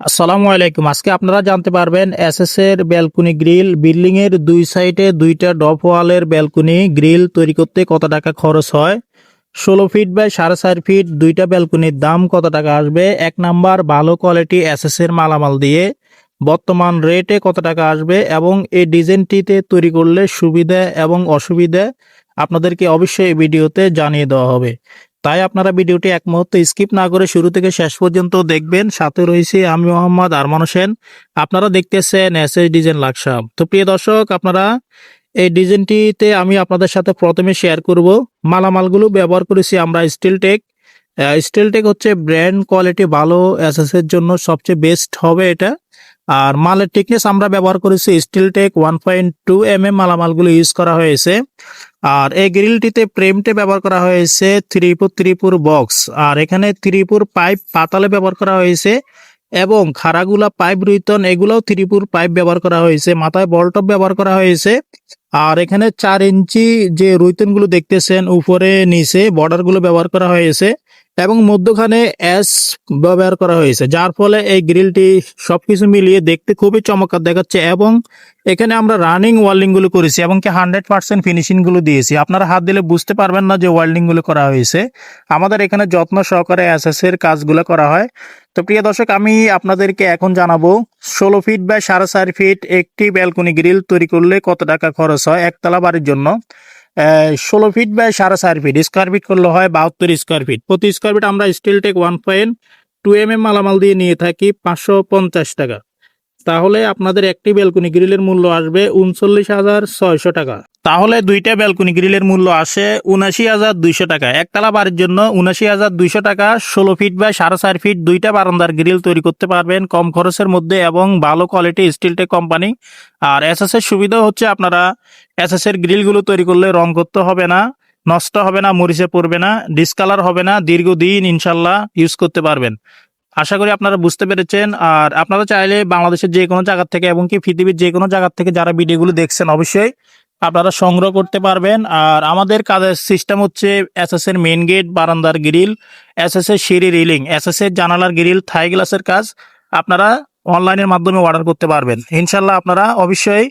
আসসালামু আলাইকুম। আজকে আপনারা জানতে পারবেন এসএস এর ব্যালকনি গ্রিল বিল্ডিং এর দুই সাইডে দুইটা ডপ ওয়ালের ব্যালকনি গ্রিল তৈরি করতে কত টাকা খরচ হয়? ষোলো ফিট বাই সাড়ে চার ফিট দুইটা ব্যালকনির দাম কত টাকা আসবে? এক নাম্বার, ভালো কোয়ালিটি এসএস এর মালামাল দিয়ে। বর্তমান রেটে কত টাকা আসবে এবং এই ডিজাইনটিতে তৈরি করলে সুবিধা এবং অসুবিধা আপনাদেরকে অবশ্যই এই ভিডিওতে জানিয়ে দেওয়া হবে। তাই আপনারা ভিডিওটি এক মুহূর্তে স্কিপ না করে শুরু থেকে শেষ পর্যন্ত দেখবেন। সাথে রয়েছে আমি মোহাম্মদ আরমান হোসেন। আপনারা দেখতেছেন এস এস ডিজাইন লাকসাম তো প্রিয় দর্শক, আপনারা এই ডিজাইনটিতে আমি আপনাদের সাথে প্রথমে শেয়ার করব। মালামালগুলো ব্যবহার করেছি আমরা স্টিল টেক স্টিল টেক হচ্ছে ব্র্যান্ড কোয়ালিটি ভালো এসএস এর জন্য সবচেয়ে বেস্ট হবে এটা। আর মালের টিকনেস আমরা ব্যবহার করেছি steel tech one point two M M মালামালগুলো use করা হয়েছে। আর এই গ্রিলটিতে প্রেমটে ব্যবহার করা হয়েছে ত্রিপুর ত্রিপুর বক্স আর এখানে ত্রিপুর পাইপ পাতালে ব্যবহার করা হয়েছে এবং খাড়াগুলা পাইপ রুইতন, এগুলাও ত্রিপুর পাইপ ব্যবহার করা হয়েছে, মাথায় বলটপ ব্যবহার করা হয়েছে। আর এখানে চার ইঞ্চি যে রুইতনগুলো দেখতেছেন, উপরে, নিচে বর্ডারগুলো ব্যবহার করা হয়েছে। এবং মধ্যখানে এস ব্যবহার করা হয়েছে, যার ফলে এই গ্রিলটি সবকিছু মিলিয়ে দেখতে খুবই চমৎকার দেখাচ্ছে এবং এখানে আমরা রানিং ওয়ার্ল্ডিংগুলো করেছি এবং কি হান্ড্রেড পার্সেন্ট ফিনিশিংগুলো দিয়েছি। আপনারা হাত দিলে বুঝতে পারবেন না যে ওয়ার্ল্ডিংগুলো করা হয়েছে। আমাদের এখানে যত্ন সহকারে এসএস এর কাজগুলো করা হয়। তো প্রিয় দর্শক, আমি আপনাদেরকে এখন জানাব, ষোলো ফিট বা সাড়ে চার ফিট একটি ব্যালকনি গ্রিল তৈরি করলে কত টাকা খরচ হয়, একতলা বাড়ির জন্য। ষোলো ফিট বা সাড়ে চার ফিট স্কোয়ার ফিট করলে হয় বাহাত্তর স্কোয়ার ফিট প্রতি স্কোয়ার ফিট আমরা steel tech one point two M M মালামাল দিয়ে নিয়ে থাকি পাঁচশো পঞ্চাশ টাকা। তাহলে আপনাদের একটি ব্যালকনি গ্রিলের মূল্য আসবে উনচল্লিশ হাজার ছয়শো টাকা। তাহলে দুইটা ব্যালকনি গ্রিলের মূল্য আসে উনাশি হাজার দুইশো টাকা। একতলা বাড়ির জন্য উনাশি হাজার দুইশো টাকা, ষোলো ফিট বা সাড়ে চার ফিট দুইটা বারান্দার গ্রিল তৈরি করতে পারবেন কম খরচের মধ্যে এবং ভালো কোয়ালিটি স্টিলটেক কোম্পানি আর এসএস এর সুবিধা হচ্ছে আপনারা এসএস এর গ্রিলগুলো তৈরি করলে রং করতে হবে না, নষ্ট হবে না, মরিচে পড়বে না ডিসকালার হবে না, দীর্ঘদিন ইনশাল্লাহ ইউজ করতে পারবেন। আশা করি আপনারা বুঝতে পেরেছেন। আর আপনারা চাইলে বাংলাদেশের যে কোনো জায়গা থেকে এবং কি পৃথিবীর যে কোনো জায়গা থেকে যারা ভিডিওগুলো দেখছেন, অবশ্যই আপনারা সংগ্রহ করতে পারবেন। আর আমাদের কাজের সিস্টেম হচ্ছে এসএস এর মেন গেট বারান্দার গ্রিল এসএস এর সিঁড়ি রিলিং এসএস এর জানালার গ্রিল থাই গ্লাসের কাজ আপনারা অনলাইনের মাধ্যমে অর্ডার করতে পারবেন। ইনশাল্লাহ আপনারা অবশ্যই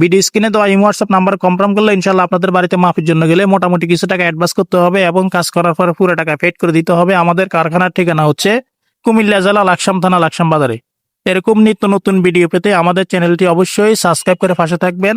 ভিডিও স্ক্রিনে দেওয়া ইমো হোয়াটসঅ্যাপ নাম্বার কনফার্ম করলে ইনশাল্লাহ আপনাদের বাড়িতে মাফির জন্য গেলে মোটামুটি কিছু টাকা অ্যাডভান্স করতে হবে এবং কাজ করার পরে পুরো টাকা পেড করে দিতে হবে। আমাদের কারখানার ঠিকানা হচ্ছে কুমিল্লা জেলা লাকসাম থানা, লাকসাম বাজারে। এরকম নিত্য নতুন ভিডিও পেতে আমাদের চ্যানেলটি অবশ্যই সাবস্ক্রাইব করে পাশে থাকবেন।